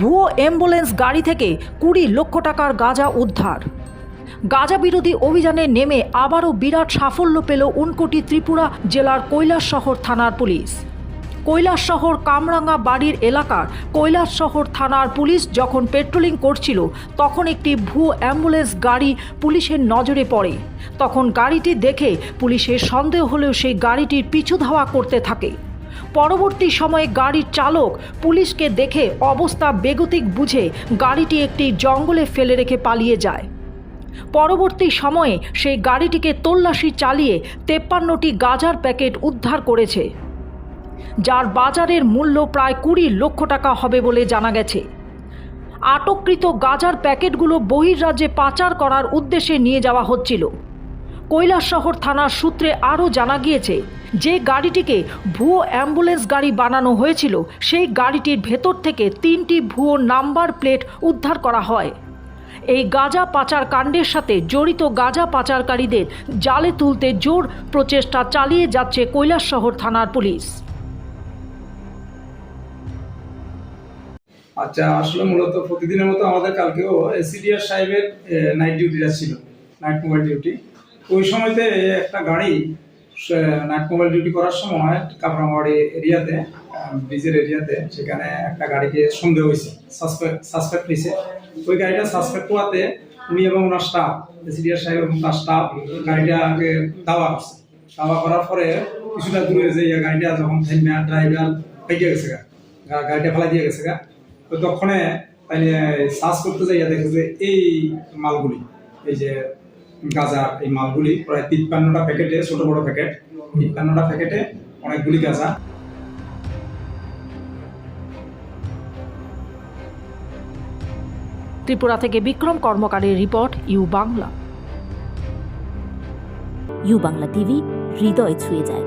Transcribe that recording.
ভুয়ো অ্যাম্বুলেন্স গাড়ি থেকে কুড়ি লক্ষ টাকার গাঁজা উদ্ধার। গাঁজা বিরোধী অভিযানে নেমে আবারও বিরাট সাফল্য পেল উনকোটি ত্রিপুরা জেলার কৈলাসশহর থানার পুলিশ। কৈলাসশহর কামরাঙ্গা বাড়ির এলাকার কৈলাসশহর থানার পুলিশ যখন পেট্রোলিং করছিল, তখন একটি ভুয়ো অ্যাম্বুলেন্স গাড়ি পুলিশের নজরে পড়ে। তখন গাড়িটি দেখে পুলিশের সন্দেহ হলেও সেই গাড়িটির পিছু ধাওয়া করতে থাকে। পরবর্তী সময়ে গাড়ির চালক পুলিশকে দেখে অবস্থা বেগতিক বুঝে গাড়িটি একটি জঙ্গলে ফেলে রেখে পালিয়ে যায়। পরবর্তী সময়ে সেই গাড়িটিকে তল্লাশি চালিয়ে তেপ্পান্নটি গাজার প্যাকেট উদ্ধার করেছে, যার বাজারের মূল্য প্রায় কুড়ি লক্ষ টাকা হবে বলে জানা গেছে। আটককৃত গাজার প্যাকেটগুলো বহির্রাজ্যে পাচার করার উদ্দেশ্যে নিয়ে যাওয়া হচ্ছিল। কৈলাসশহর থানার সূত্রে আরও জানা গিয়েছে, যে গাড়িটিকে ভুয়ো অ্যাম্বুলেন্স গাড়ি বানানো হয়েছিল, সেই গাড়িটির ভেতর থেকে তিনটি ভুয়ো নাম্বার প্লেট উদ্ধার করা হয়। এই গাঁজা পাচার কাণ্ডের সাথে জড়িত গাঁজা পাচারকারীদের জালে তুলতে জোর প্রচেষ্টা চালিয়ে যাচ্ছে কৈলাসহর থানার পুলিশ। আচ্ছা আসলে মূলত প্রতিদিনের মতো আমাদের কালকেও এসিডিআর সাহেবের নাইট ডিউটিটা ছিল নাইট মোবাইল ডিউটি ওই সময়তে একটা গাড়ি নাইট মোবাইল ডিউটি করার সময় কাপড়ামারি এরিয়াতে ব্রিজের এরিয়াতে সেখানে একটা গাড়িকে সন্দেহ হয়েছে সাসপেক্ট সাসপেক্ট হয়েছে। ওই গাড়িটা সাসপেক্ট হওয়াতে উনি এবং ওনার স্টাফ এসিডিআর সাহেব এবং তার স্টাফ গাড়িটাকে দাওয়া করছে। দাওয়া করার পরে কিছুটা দূরে যে গাড়িটা যখন ড্রাইভার পেকে গেছে গা গাড়িটা ফেলা দিয়ে গেছে গা। তো তখনে সার্চ করতে যাইয়া দেখে যে এই মালগুলি, এই যে গাঁজা এই মালগুলি প্রায় তিপ্পান্নটা প্যাকেটে ছোট বড় প্যাকেট তিপ্পান্নটা প্যাকেটে অনেকগুলি গাঁজা। ত্রিপুরা থেকে Bikram কর্মকারের report U Bangla. U Bangla TV হৃদয় ছুঁয়ে যায়।